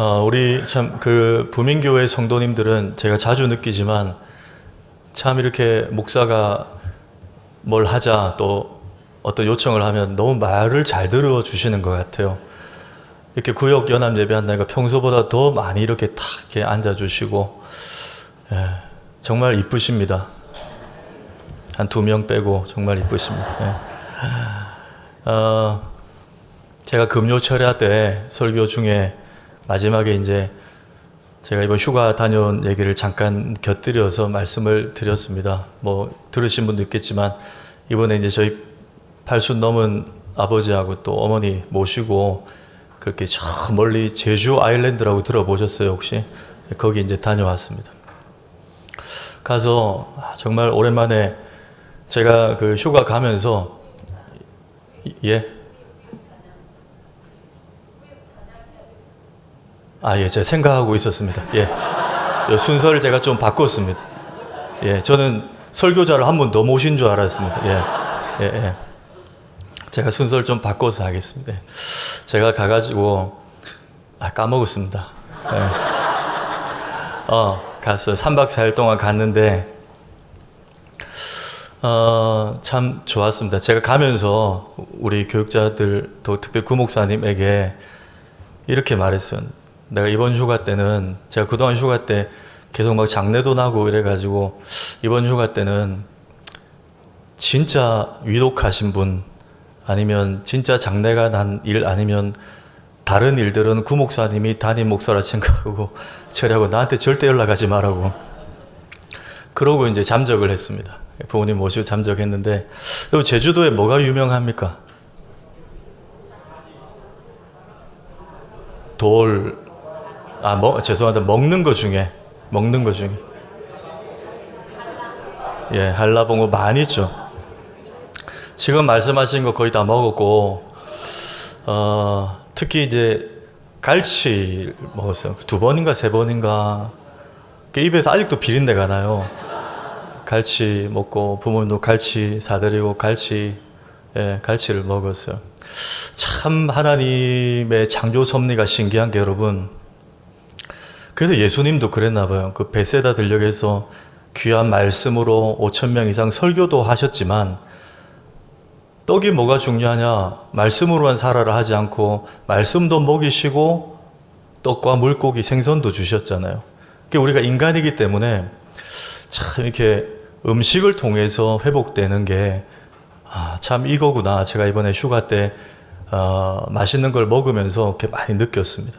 어, 우리 참 그 부민교회 성도님들은 제가 자주 느끼지만 참 이렇게 목사가 뭘 하자 또 어떤 요청을 하면 너무 말을 잘 들어 주시는 것 같아요. 이렇게 구역 연합 예배한다니까 평소보다 더 많이 이렇게 탁 이렇게 앉아 주시고 예, 정말 이쁘십니다. 한 두 명 빼고 정말 이쁘십니다. 예. 어, 제가 금요 철야 때 설교 중에 마지막에 이제 제가 이번 휴가 다녀온 얘기를 잠깐 곁들여서 말씀을 드렸습니다. 뭐 들으신 분도 있겠지만 이번에 이제 저희 팔순 넘은 아버지하고 또 어머니 모시고 그렇게 저 멀리 제주 아일랜드라고 들어보셨어요 혹시? 거기 이제 다녀왔습니다. 가서 정말 오랜만에 제가 그 휴가 가면서 예. 아, 예, 제가 생각하고 있었습니다. 예. 요 순서를 제가 좀 바꿨습니다. 예, 저는 설교자를 한 분 더 모신 줄 알았습니다. 예, 예, 예. 제가 순서를 좀 바꿔서 하겠습니다. 제가 가가지고, 아, 까먹었습니다. 예. 어, 갔어요. 3박 4일 동안 갔는데, 어, 참 좋았습니다. 제가 가면서 우리 교육자들, 또 특히 구목사님에게 이렇게 말했어요. 내가 이번 휴가 때는 제가 그동안 휴가 때 계속 막 장례도 나고 이래가지고 이번 휴가 때는 진짜 위독하신 분 아니면 진짜 장례가 난 일 아니면 다른 일들은 구 목사님이 담임 목사라 생각하고 처리하고 나한테 절대 연락하지 말라고 그러고 이제 잠적을 했습니다. 부모님 모시고 잠적했는데 여러분 제주도에 뭐가 유명합니까? 돌, 아, 뭐, 죄송합니다. 먹는 거 중에, 먹는 거 중에. 예, 한라봉어 많이 있죠. 지금 말씀하신 거 거의 다 먹었고, 어, 특히 이제 갈치 먹었어요. 두 번인가 세 번인가. 그 입에서 아직도 비린내가 나요. 갈치 먹고, 부모님도 갈치 사드리고, 갈치, 예, 갈치를 먹었어요. 참 하나님의 창조 섭리가 신기한 게 여러분, 그래서 예수님도 그랬나 봐요. 그 베세다 들녘에서 귀한 말씀으로 5천 명 이상 설교도 하셨지만 떡이 뭐가 중요하냐? 말씀으로만 살아라 하지 않고 말씀도 먹이시고 떡과 물고기 생선도 주셨잖아요. 그게 우리가 인간이기 때문에 참 이렇게 음식을 통해서 회복되는 게 아, 참 이거구나. 제가 이번에 휴가 때 어, 맛있는 걸 먹으면서 이렇게 많이 느꼈습니다.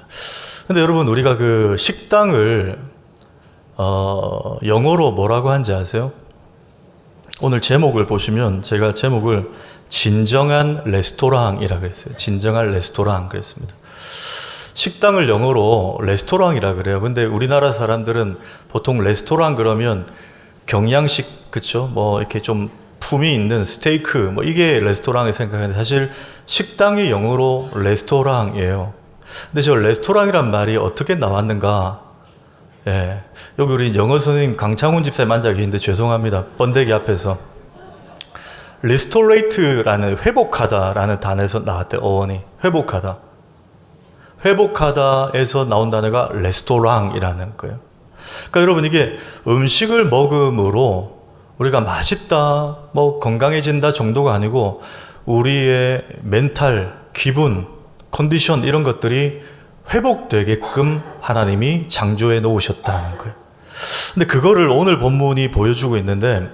근데 여러분 우리가 그 식당을 어, 영어로 뭐라고 한지 아세요? 오늘 제목을 보시면 제가 제목을 진정한 레스토랑이라 그랬어요. 진정한 레스토랑 그랬습니다. 식당을 영어로 레스토랑이라 그래요. 근데 우리나라 사람들은 보통 레스토랑 그러면 경양식 그쵸? 뭐 이렇게 좀 품이 있는 스테이크 뭐 이게 레스토랑을 생각하는데 사실 식당이 영어로 레스토랑이에요. 근데 저 레스토랑이란 말이 어떻게 나왔는가? 예. 여기 우리 영어 선생님 강창훈 집사님 앉아 계신데 죄송합니다. 번데기 앞에서. 리스토레이트라는 회복하다라는 단어에서 나왔대 어원이. 회복하다. 회복하다에서 나온 단어가 레스토랑이라는 거예요. 그러니까 여러분 이게 음식을 먹음으로 우리가 맛있다, 뭐 건강해진다 정도가 아니고 우리의 멘탈, 기분, 컨디션 이런 것들이 회복되게끔 하나님이 창조해 놓으셨다는 거예요. 근데 그거를 오늘 본문이 보여주고 있는데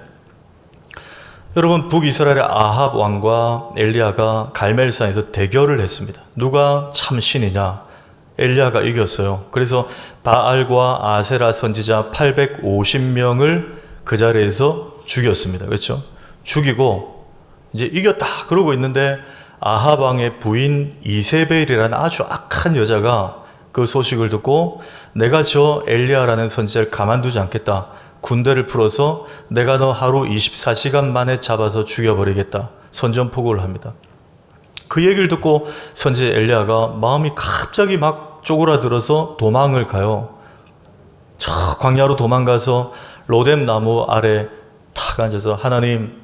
여러분 북이스라엘의 아합 왕과 엘리야가 갈멜산에서 대결을 했습니다. 누가 참 신이냐? 엘리야가 이겼어요. 그래서 바알과 아세라 선지자 850명을 그 자리에서 죽였습니다. 그렇죠? 죽이고 이제 이겼다 그러고 있는데 아합 왕의 부인 이세벨이라는 아주 악한 여자가 그 소식을 듣고 내가 저 엘리야라는 선지자를 가만두지 않겠다. 군대를 풀어서 내가 너 하루 24시간 만에 잡아서 죽여버리겠다. 선전포고를 합니다. 그 얘기를 듣고 선지자 엘리야가 마음이 갑자기 막 쪼그라들어서 도망을 가요. 저 광야로 도망가서 로뎀 나무 아래 탁 앉아서 하나님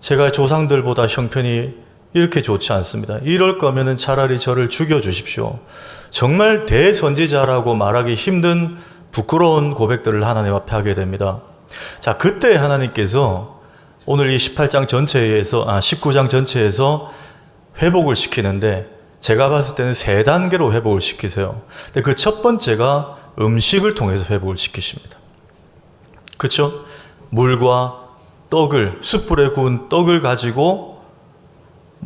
제가 조상들보다 형편이 이렇게 좋지 않습니다. 이럴 거면은 차라리 저를 죽여 주십시오. 정말 대선지자라고 말하기 힘든 부끄러운 고백들을 하나님 앞에 하게 됩니다. 자, 그때 하나님께서 오늘 이 18장 전체에서, 아, 19장 전체에서 회복을 시키는데 제가 봤을 때는 세 단계로 회복을 시키세요. 근데 그 첫 번째가 음식을 통해서 회복을 시키십니다. 그렇죠? 물과 떡을 숯불에 구운 떡을 가지고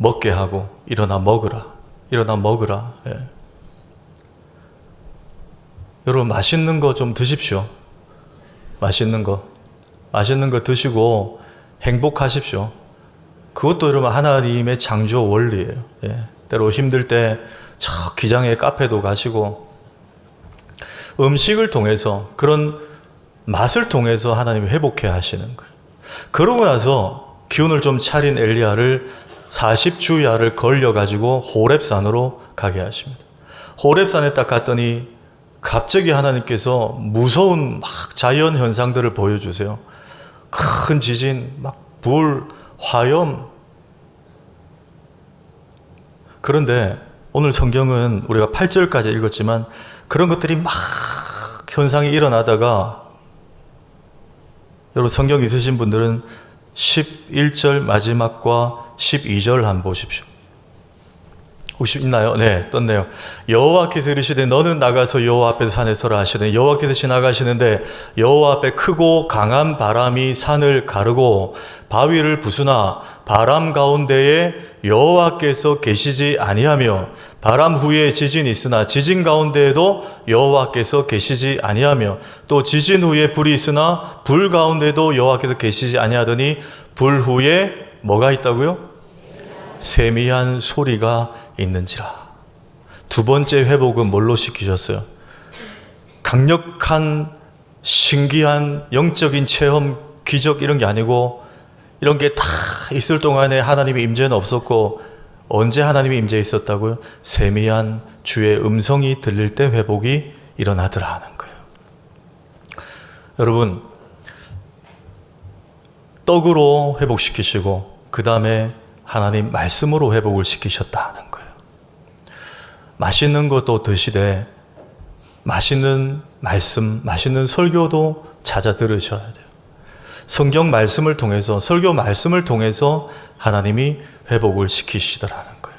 먹게 하고 일어나 먹으라. 일어나 먹으라. 예. 여러분 맛있는 거 좀 드십시오. 맛있는 거. 맛있는 거 드시고 행복하십시오. 그것도 여러분 하나님의 창조 원리예요. 예. 때로 힘들 때 저 기장의 카페도 가시고 음식을 통해서 그런 맛을 통해서 하나님이 회복해 하시는 거예요. 그러고 나서 기운을 좀 차린 엘리야를 40주야를 걸려 가지고 호렙산으로 가게 하십니다. 호렙산에 딱 갔더니 갑자기 하나님께서 무서운 막 자연 현상들을 보여주세요. 큰 지진, 막 불, 화염. 그런데 오늘 성경은 우리가 8절까지 읽었지만 그런 것들이 막 현상이 일어나다가 여러분 성경 있으신 분들은 11절 마지막과 12절 한번 보십시오. 혹시 있나요? 네, 떴네요. 여호와께서 이르시되 너는 나가서 여호와 앞에 산에 서라 하시되 여호와께서 지나가시는데 여호와 앞에 크고 강한 바람이 산을 가르고 바위를 부수나 바람 가운데에 여호와께서 계시지 아니하며 바람 후에 지진이 있으나 지진 가운데에도 여호와께서 계시지 아니하며 또 지진 후에 불이 있으나 불 가운데도 여호와께서 계시지 아니하더니 불 후에 뭐가 있다고요? 세미한 소리가 있는지라. 두 번째 회복은 뭘로 시키셨어요? 강력한 신기한 영적인 체험, 기적 이런 게 아니고 이런 게 다 있을 동안에 하나님의 임재는 없었고 언제 하나님의 임재 있었다고요? 세미한 주의 음성이 들릴 때 회복이 일어나더라 하는 거예요. 여러분 떡으로 회복시키시고 그 다음에 하나님 말씀으로 회복을 시키셨다는 거예요. 맛있는 것도 드시되 맛있는 말씀, 맛있는 설교도 찾아 들으셔야 돼요. 성경 말씀을 통해서 설교 말씀을 통해서 하나님이 회복을 시키시더라는 거예요.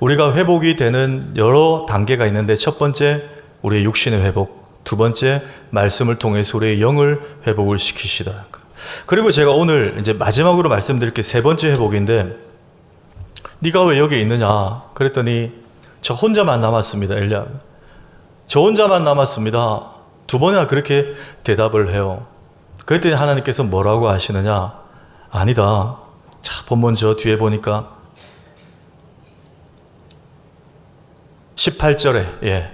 우리가 회복이 되는 여러 단계가 있는데 첫 번째 우리의 육신의 회복, 두 번째 말씀을 통해서 우리의 영을 회복을 시키시더라는 거예요. 그리고 제가 오늘 이제 마지막으로 말씀드릴 게 세 번째 회복인데 네가 왜 여기 있느냐? 그랬더니 저 혼자만 남았습니다 엘리야 저 혼자만 남았습니다. 두 번이나 그렇게 대답을 해요. 그랬더니 하나님께서 뭐라고 하시느냐? 아니다. 자 본문 저 뒤에 보니까 18절에 예.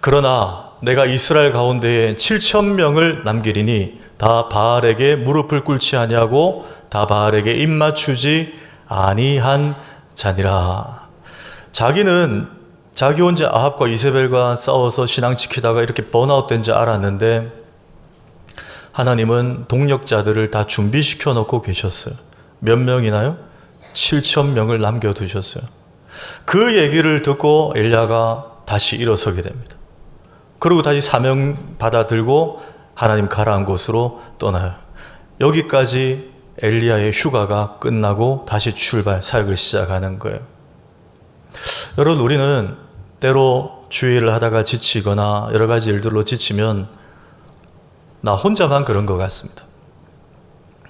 그러나 내가 이스라엘 가운데에 7천 명을 남기리니 다 바알에게 무릎을 꿇지 아니하고 다 바알에게 입 맞추지 아니한 자니라. 자기는 자기 혼자 아합과 이세벨과 싸워서 신앙 지키다가 이렇게 번아웃 된 줄 알았는데 하나님은 동력자들을 다 준비시켜 놓고 계셨어요. 몇 명이나요? 7천 명을 남겨 두셨어요. 그 얘기를 듣고 엘리야가 다시 일어서게 됩니다. 그리고 다시 사명 받아 들고 하나님 가라한 곳으로 떠나요. 여기까지 엘리야의 휴가가 끝나고 다시 출발 사역을 시작하는 거예요. 여러분 우리는 때로 주의를 하다가 지치거나 여러 가지 일들로 지치면 나 혼자만 그런 것 같습니다.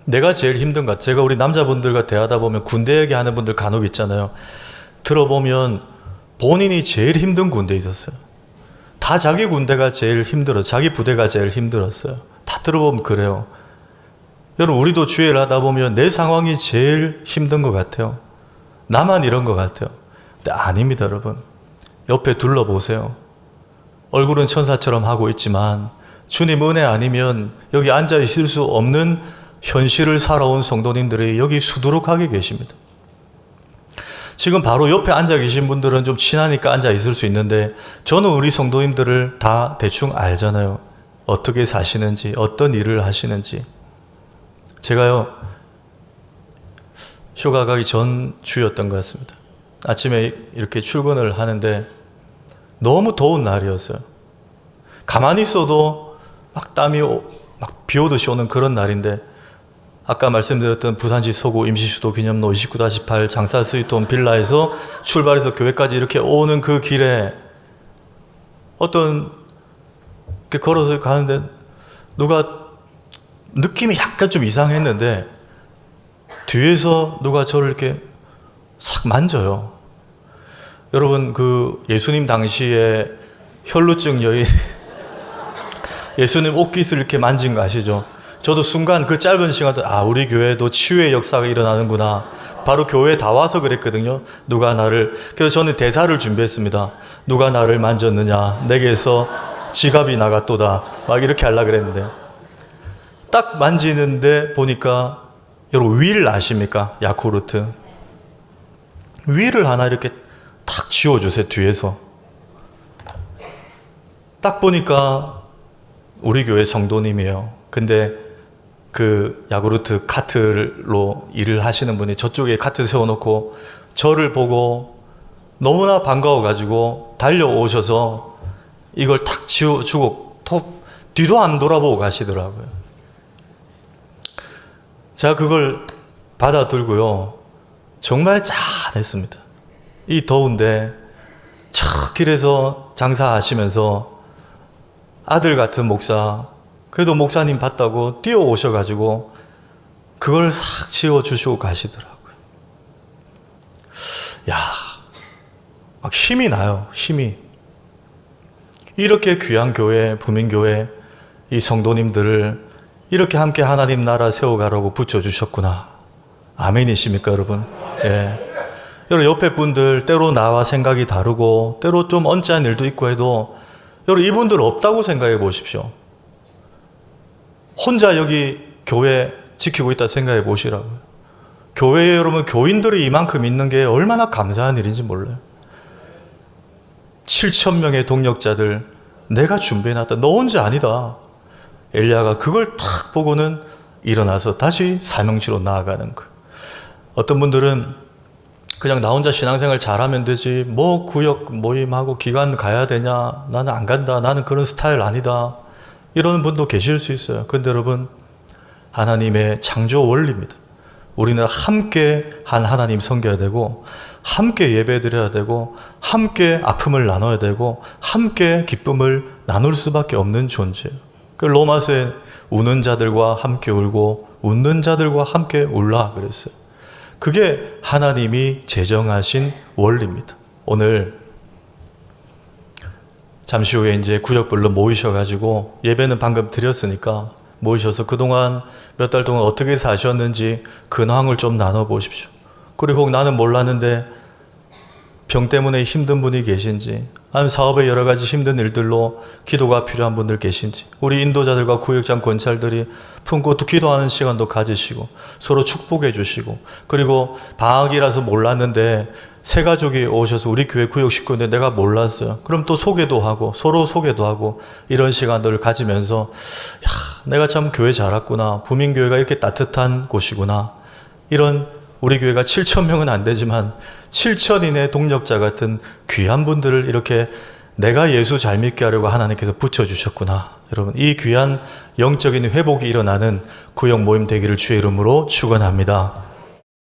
내가 제일 힘든 것 제가 우리 남자분들과 대하다 보면 군대 얘기하는 분들 간혹 있잖아요. 들어보면 본인이 제일 힘든 군대에 있었어요. 다 자기 군대가 제일 힘들어, 자기 부대가 제일 힘들었어요. 다 들어보면 그래요. 여러분, 우리도 주의를 하다 보면 내 상황이 제일 힘든 것 같아요. 나만 이런 것 같아요. 근데 아닙니다, 여러분. 옆에 둘러보세요. 얼굴은 천사처럼 하고 있지만 주님 은혜 아니면 여기 앉아 있을 수 없는 현실을 살아온 성도님들이 여기 수두룩하게 계십니다. 지금 바로 옆에 앉아 계신 분들은 좀 친하니까 앉아 있을 수 있는데 저는 우리 성도님들을 다 대충 알잖아요. 어떻게 사시는지, 어떤 일을 하시는지. 제가요, 휴가 가기 전 주였던 것 같습니다. 아침에 이렇게 출근을 하는데 너무 더운 날이었어요. 가만히 있어도 막 땀이 오- 막 비오듯이 오는 그런 날인데 아까 말씀드렸던 부산시 서구 임시수도 기념로 29-8 장사 스위트홈 빌라에서 출발해서 교회까지 이렇게 오는 그 길에 어떤 걸어서 가는데 누가 느낌이 약간 좀 이상했는데 뒤에서 누가 저를 이렇게 싹 만져요. 여러분 그 예수님 당시에 혈루증 여인 예수님 옷깃을 이렇게 만진 거 아시죠? 저도 순간 그 짧은 시간 동안 아 우리 교회도 치유의 역사가 일어나는구나. 바로 교회에 다 와서 그랬거든요. 누가 나를 그래서 저는 대사를 준비했습니다. 누가 나를 만졌느냐 내게서 지갑이 나갔도다. 막 이렇게 하려 그랬는데 딱 만지는데 보니까 여러분 윌 아십니까? 야쿠르트 윌을 하나 이렇게 탁 쥐어주세요 뒤에서 딱 보니까 우리 교회 성도님이에요. 근데 그 야구르트 카트로 일을 하시는 분이 저쪽에 카트 세워놓고 저를 보고 너무나 반가워가지고 달려오셔서 이걸 탁 지워주고 톱 뒤도 안 돌아보고 가시더라고요. 제가 그걸 받아들고요. 정말 짠했습니다. 이 더운데 저 길에서 장사하시면서 아들 같은 목사, 그래도 목사님 봤다고 뛰어오셔가지고 그걸 싹 지워주시고 가시더라고요. 야, 막 힘이 나요, 힘이. 이렇게 귀한 교회, 부민교회, 이 성도님들을 이렇게 함께 하나님 나라 세워가라고 붙여주셨구나. 아멘이십니까, 여러분? 예. 여러분, 옆에 분들, 때로 나와 생각이 다르고, 때로 좀 언짢은 일도 있고 해도, 여러분, 이분들 없다고 생각해 보십시오. 혼자 여기 교회 지키고 있다 생각해 보시라고요. 교회에 여러분, 교인들이 이만큼 있는 게 얼마나 감사한 일인지 몰라요. 7천 명의 동력자들 내가 준비해놨다. 너 혼자 아니다. 엘리야가 그걸 탁 보고는 일어나서 다시 사명지로 나아가는 거. 어떤 분들은 그냥 나 혼자 신앙생활 잘하면 되지. 뭐 구역 모임하고 기관 가야 되냐? 나는 안 간다. 나는 그런 스타일 아니다. 이러는 분도 계실 수 있어요. 근데 여러분 하나님의 창조 원리입니다. 우리는 함께 한 하나님 섬겨야 되고 함께 예배 드려야 되고 함께 아픔을 나눠야 되고 함께 기쁨을 나눌 수밖에 없는 존재예요. 그 로마서에 우는 자들과 함께 울고 웃는 자들과 함께 울라 그랬어요. 그게 하나님이 제정하신 원리입니다. 오늘 잠시 후에 이제 구역별로 모이셔가지고 예배는 방금 드렸으니까 모이셔서 그동안 몇 달 동안 어떻게 사셨는지 근황을 좀 나눠보십시오. 그리고 혹 나는 몰랐는데 병 때문에 힘든 분이 계신지 아니면 사업에 여러 가지 힘든 일들로 기도가 필요한 분들 계신지 우리 인도자들과 구역장 권찰들이 품고 또 기도하는 시간도 가지시고 서로 축복해 주시고 그리고 방학이라서 몰랐는데 새 가족이 오셔서 우리 교회 구역 식구인데 내가 몰랐어요. 그럼 또 소개도 하고 서로 소개도 하고 이런 시간들을 가지면서 야, 내가 참 교회 잘 왔구나. 부민교회가 이렇게 따뜻한 곳이구나. 이런 우리 교회가 7천 명은 안 되지만 7천인의 동력자 같은 귀한 분들을 이렇게 내가 예수 잘 믿게 하려고 하나님께서 붙여 주셨구나. 여러분, 이 귀한 영적인 회복이 일어나는 구역 모임 되기를 주의 이름으로 축원합니다.